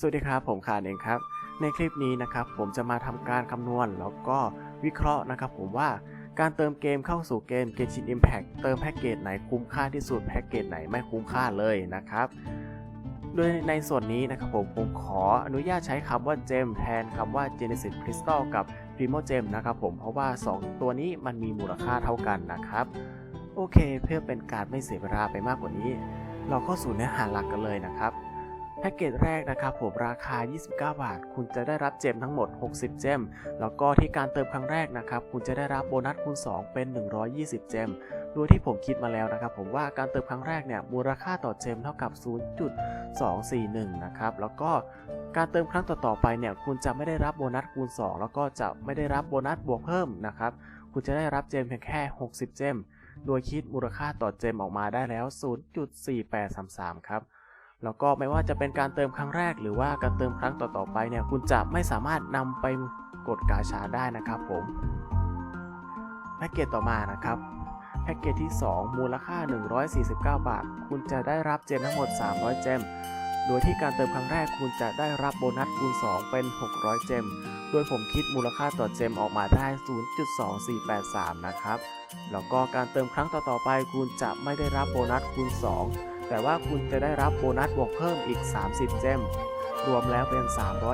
สวัสดีครับผมคานเองครับ ในคลิปนี้นะครับผมจะมาทำการคำนวณ แล้วก็วิเคราะห์นะครับ ผมว่าการเติมเกมเข้าสู่เกม Genshin Impact เติมแพ็กเกจไหนคุ้มค่าที่สุดแพ็กเกจไหนไม่คุ้มค่าเลยนะครับโดยในส่วนนี้นะครับผมผมขออนุญาตใช้คำว่าเจมแทนคำว่า Genesis Crystal กับ Primo Gem นะครับผมเพราะว่า 2 ตัวนี้มันมีมูลค่าเท่ากันนะครับ โอเคเพื่อเป็นการไม่เสียเวลาไปมากกว่านี้ เราก็สู่เนื้อหาหลักกันเลยนะครับ พ็กเกจแรกนะครับผมราคา 29 บาท คุณจะได้รับเจมทั้งหมด 60 เจม แล้วก็ที่การเติมครั้งแรกนะครับ คุณจะได้รับโบนัสคูณ 2 เป็น 120 เจมโดยที่ผมคิดมาแล้วนะครับ ผมว่าการเติมครั้งแรกเนี่ยมูลค่าต่อเจมเท่ากับ 0.241 นะครับ แล้วก็การเติมครั้งต่อๆไปเนี่ย คุณจะไม่ได้รับโบนัสคูณ 2 แล้วก็จะไม่ได้รับโบนัสบวกเพิ่มนะครับ คุณจะได้รับเจมเพียงแค่ 60 เจม โดยคิดมูลค่าต่อเจมออกมาได้แล้ว 0.4833 ครับ แล้วก็ไม่ว่าจะเป็นการเติมครั้งแรก หรือว่าการเติมครั้งต่อๆไปเนี่ยคุณจะไม่สามารถนำไปกดกาชาได้นะครับผมแพ็กเกจต่อมานะครับแพ็กเกจที่ 2 มูลค่า 149 บาท คุณจะได้รับเจมทั้งหมด 300 เจม โดยที่การเติมครั้งแรกคุณจะได้รับโบนัสคูณ 2 เป็น 600 เจม โดยผมคิดมูลค่าต่อเจมออกมาได้ 0.2483 นะครับ แล้วก็การเติมครั้งต่อๆไปคุณจะไม่ได้รับโบนัสคูณ 2 แต่ว่าคุณจะได้รับโบนัสบวกเพิ่มอีก 30 เจม รวมแล้วเป็น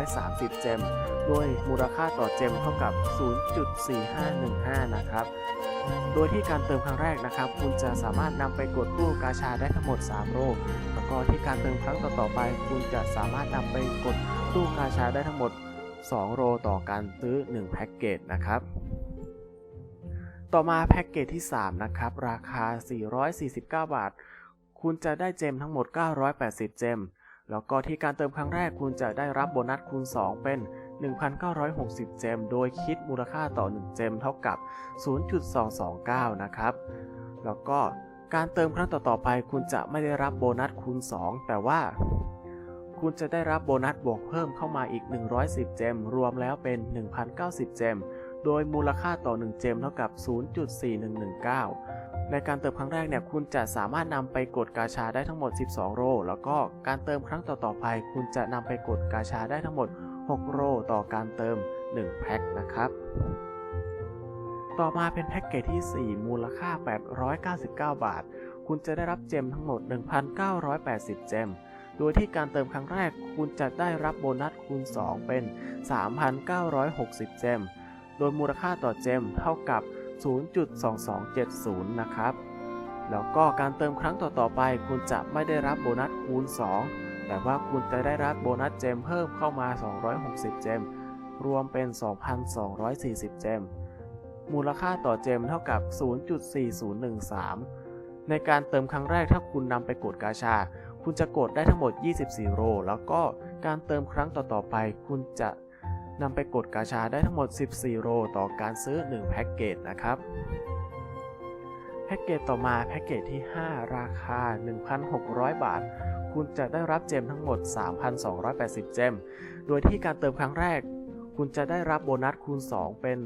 330 เจมโดยมูลค่าต่อเจมเท่ากับ 0.4515 นะครับ โดยที่การเติมครั้งแรกนะครับ คุณจะสามารถนำไปกดตู้กาชาได้ทั้งหมด 3โลแล้วก็ที่การเติมครั้งต่อๆไป คุณจะสามารถนำไปกดตู้กาชาได้ทั้งหมด 2โลต่อการซื้อ 1 แพ็กเกจนะครับต่อมาแพ็กเกจที่ 3 นะครับ ราคา 449 บาท คุณจะได้เจมทั้งหมด 980 เจม แล้วก็ที่การเติมครั้งแรกคุณจะได้รับโบนัสคูณ 2 เป็น 1,960 เจม โดยคิดมูลค่าต่อ 1 เจมเท่ากับ 0.229 นะครับ แล้วก็การเติมครั้งต่อๆไป คุณจะไม่ได้รับโบนัสคูณ 2 แต่ว่า คุณจะได้รับโบนัสบวกเพิ่มเข้ามาอีก 110 เจม รวมแล้วเป็น 1,090 เจม โดยมูลค่าต่อ 1 เจมเท่ากับ 0.4119 ในการเติมครั้งแรกเนี่ยคุณจะสามารถนำไปกดกาชาได้ทั้งหมด 12 โรแล้วก็การเติมครั้งต่อๆไป คุณจะนำไปกดกาชาได้ทั้งหมด 6 โรต่อการเติม 1 แพ็คนะครับ ต่อมาเป็นแพ็กเกจที่ 4 มูลค่า 899 บาท คุณจะได้รับเจมทั้งหมด 1,980 เจมโดยที่การเติมครั้งแรกคุณจะได้รับโบนัสคูณ 2 เป็น 3,960 เจม โดยมูลค่าต่อเจมเท่ากับ 0.2270 นะครับ แล้วก็การเติมครั้งต่อๆไป คุณจะไม่ได้รับโบนัสคูณ 2 แต่ว่าคุณจะได้รับโบนัสเจมเพิ่มเข้ามา 260 เจม รวมเป็น 2,240 เจม มูลค่าต่อเจมเท่ากับ 0.4013 ในการเติมครั้งแรกถ้าคุณนำไปกดกาชา คุณจะกดได้ทั้งหมด 24 โร แล้วก็การเติมครั้งต่อๆไป คุณจะ นำไปกดกาชาได้ทั้งหมด 14 โรต่อการซื้อ 1 แพ็กเกจนะครับ แพ็กเกจต่อมาแพ็กเกจที่ 5 ราคา 1,600 บาท คุณจะได้รับเจมทั้งหมด 3,280 เจม โดยที่การเติมครั้งแรก คุณจะได้รับโบนัสคูณ 2 เป็น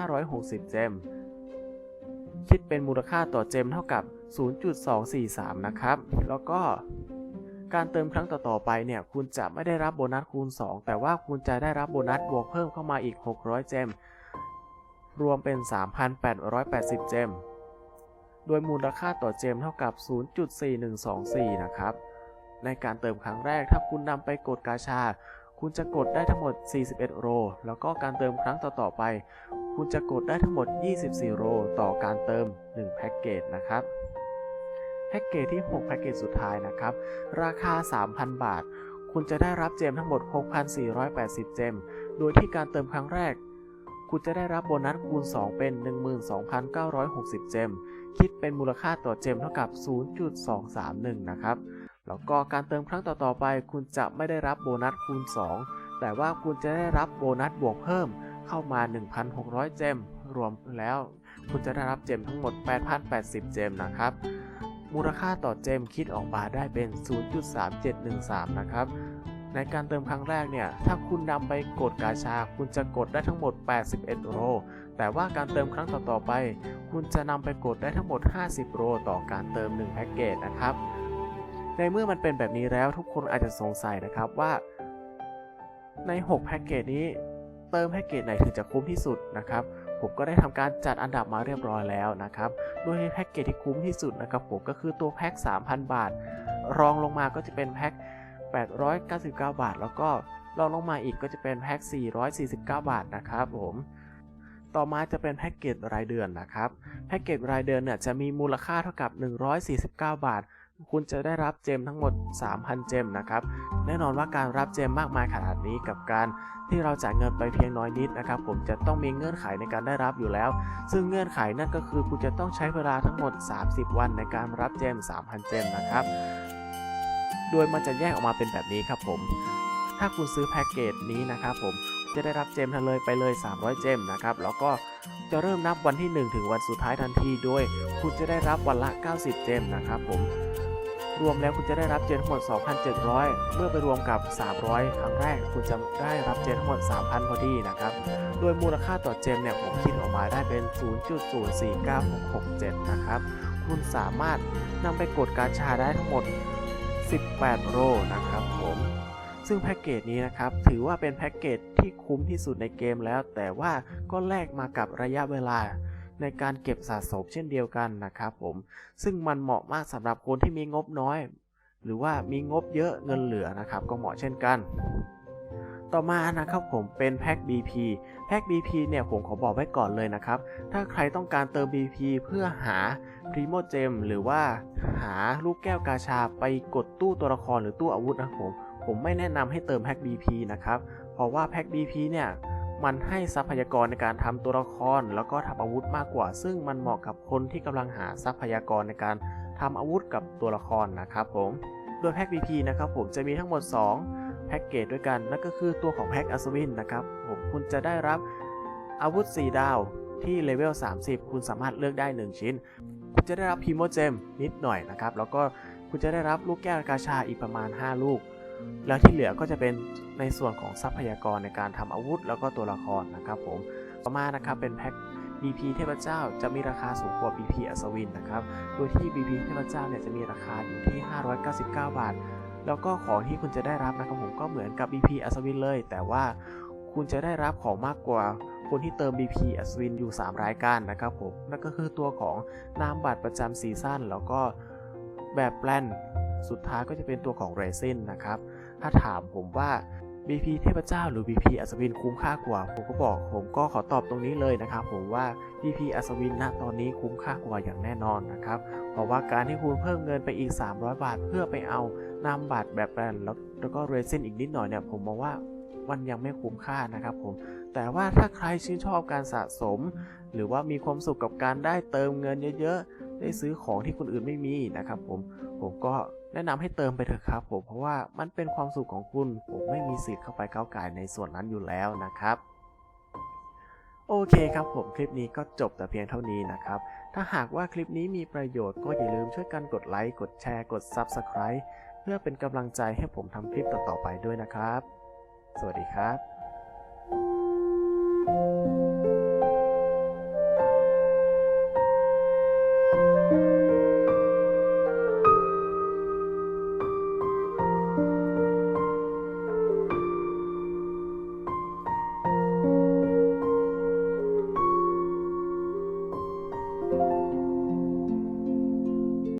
6,560 เจม คิดเป็นมูลค่าต่อเจมเท่ากับ 0.243 นะครับ แล้วก็ การเติมครั้งต่อๆไปเนี่ยคุณจะไม่ได้รับโบนัสคูณ 2 แต่ว่าคุณจะได้รับโบนัสบวกเพิ่มเข้ามาอีก 600 เจม รวมเป็น 3,880 เจม โดยมูลค่าต่อเจมเท่ากับ 0.4124 นะครับ ในการเติมครั้งแรกถ้าคุณนำไปกดกาชา คุณจะกดได้ทั้งหมด 41 โร แล้วก็การเติมครั้งต่อๆไป คุณจะกดได้ทั้งหมด 24 โร ต่อการเติม 1 แพ็กเกจนะครับ แพ็กเกจที่ 6 แพ็กเกจสุดท้ายนะครับ ราคา 3,000 บาท คุณจะได้รับเจมทั้งหมด 6,480 เจม โดยที่การเติมครั้งแรก คุณจะได้รับโบนัสคูณ 2 เป็น 12,960 เจม คิดเป็นมูลค่าต่อเจมเท่ากับ 0.231 นะครับ แล้วก็การเติมครั้งต่อๆไป คุณจะไม่ได้รับโบนัสคูณ 2 แต่ว่าคุณจะได้รับโบนัสบวกเพิ่มเข้ามา 1,600 เจม รวมแล้ว คุณจะได้รับเจมทั้งหมด 8,080 เจมนะครับ มูลค่าต่อเจมคิดออกมาได้เป็น 0.3713 นะครับ ในการเติมครั้งแรกเนี่ย ถ้าคุณนำไปกดกาชา คุณจะกดได้ทั้งหมด 81 โร แต่ว่าการเติมครั้งต่อๆไป คุณจะนำไปกดได้ทั้งหมด 50 โร ต่อการเติม 1 แพ็กเกจนะครับ ในเมื่อมันเป็นแบบนี้แล้วทุกคนอาจจะสงสัยนะครับว่า ใน 6 แพ็กเกจนี้ เติมแพ็กเกจไหนถึงจะคุ้มที่สุดนะครับ ผมก็ได้ทำการจัดอันดับมาเรียบร้อยแล้วนะครับโดยแพ็กเกจที่คุ้มที่สุดนะครับผมก็คือตัวแพ็ก3,000 บาท รองลงมาก็จะเป็นแพ็ก899 บาท แล้วก็รองลงมาอีกก็จะเป็นแพ็ก449 บาทนะครับผมต่อมาจะเป็นแพ็กเกจรายเดือนนะครับ แพ็กเกจรายเดือนเนี่ยจะมีมูลค่าเท่ากับ 149 บาท คุณจะได้รับเจมทั้งหมด 3,000 เจมนะครับ แน่นอนว่าการรับเจมมากมายขนาดนี้กับการที่เราจ่ายเงินไปเพียงน้อยนิดนะครับ ผมจะต้องมีเงื่อนไขในการได้รับอยู่แล้ว ซึ่งเงื่อนไขนั่นก็คือคุณจะต้องใช้เวลาทั้งหมด 30 วันในการรับเจม 3,000 เจมนะครับ โดยมันจะแยกออกมาเป็นแบบนี้ครับผม ถ้าคุณซื้อแพ็กเกจนี้นะครับผมจะได้รับเจมทันเลยไปเลย 300 เจมนะครับ แล้วก็จะเริ่มนับวันที่ 1 ถึงวันสุดท้ายทันที โดยคุณจะได้รับวันละ 90 เจมนะครับผม รวมแล้วคุณจะได้รับเจมทั้งหมด 2,700 เมื่อไปรวมกับ 300 ครั้งแรก คุณจะได้รับเจมทั้งหมด 3,000 พอดีนะครับ โดยมูลค่าต่อเจมเนี่ยผมคิดออกมาได้เป็น 0.049667 นะครับ คุณสามารถนำไปกดการชาได้ทั้งหมด 18 โรนะครับผมซึ่งแพ็กเกจนี้นะครับถือว่าเป็นแพ็กเกจที่คุ้มที่สุดในเกมแล้ว แต่ว่าก็แลกมากับระยะเวลา ในการเก็บสะสมเช่นเดียวกันนะครับผม ซึ่งมันเหมาะมากสำหรับคนที่มีงบน้อย หรือว่ามีงบเยอะเงินเหลือนะครับ ก็เหมาะเช่นกัน ต่อมานะครับผมเป็นแพ็ก BP แพ็ก BP เนี่ยผมขอบอกไว้ก่อนเลยนะครับ ถ้าใครต้องการเติม BP เพื่อหา Primo Gem หรือว่าหาลูกแก้วกาชาไปกดตู้ตัวละครหรือตู้อาวุธนะผมผมไม่แนะนำให้เติมแพ็ก BP นะครับ เพราะว่าแพ็ก BP เนี่ย มันให้ทรัพยากรในการทำตัวละคร แล้วก็ทำอาวุธมากกว่า ซึ่งมันเหมาะกับคนที่กำลังหาทรัพยากรในการทำอาวุธกับตัวละครนะครับผมโดยแพ็ก BP นะครับผมจะมีทั้งหมด 2 แพ็กเกจด้วยกัน นั่นก็คือตัวของแพ็กอัศวินนะครับผมคุณจะได้รับอาวุธ 4 ดาวที่เลเวล 30 คุณสามารถเลือกได้ 1 ชิ้น คุณจะได้รับพีโมเจมนิดหน่อยนะครับ แล้วก็คุณจะได้รับลูกแก้วกาชาอีกประมาณ 5 ลูก แล้วที่เหลือก็จะเป็นในส่วนของทรัพยากรในการทำอาวุธ แล้วก็ตัวละครนะครับผมต่อมานะครับเป็นแพ็ค BP เทพเจ้าจะมีราคาสูงกว่า BP อัศวินนะครับโดยที่ BP เทพเจ้าเนี่ยจะมีราคาอยู่ที่ 599 บาท แล้วก็ของที่คุณจะได้รับนะครับผมก็เหมือนกับ BP อัศวินเลย แต่ว่าคุณจะได้รับของมากกว่าคนที่เติม BP อัศวินอยู่ 3 รายการนะครับผมนั่นก็คือตัวของนามบัตรประจำซีซั่นแล้วก็แบบแปลนสุดท้ายก็จะเป็นตัวของเรซินนะครับ ถ้าถามผมว่า BP เทพเจ้าหรือ BP อัศวินคุ้มค่ากว่า ผมก็บอก ผมก็ขอตอบตรงนี้เลยนะครับ ผมว่า BP อัศวินณตอนนี้คุ้มค่ากว่าอย่างแน่นอนนะครับ เพราะว่าการที่คุณเพิ่มเงินไปอีก 300 บาท เพื่อไปเอานามบัตรแบบแบรนด์แล้วแล้วก็เรซินอีกนิดหน่อยเนี่ยผมมองว่ามันยังไม่คุ้มค่านะครับผม แต่ว่าถ้าใครชื่นชอบการสะสม หรือว่ามีความสุขกับการได้เติมเงินเยอะๆ ได้ซื้อของที่คนอื่นไม่มีนะครับผม ผมก็ แนะนำให้เติมไปเถอะครับผมเพราะว่ามันเป็นความสุขของคุณ ผมไม่มีสิทธิ์เข้าไปก้าวไก่ในส่วนนั้นอยู่แล้วนะครับ โอเคครับผมคลิปนี้ก็จบแต่เพียงเท่านี้นะครับ ถ้าหากว่าคลิปนี้มีประโยชน์ก็อย่าลืมช่วยกันกดไลค์กดแชร์กด Subscribe เพื่อเป็นกำลังใจให้ผมทำคลิปต่อๆไปด้วยนะครับ สวัสดีครับ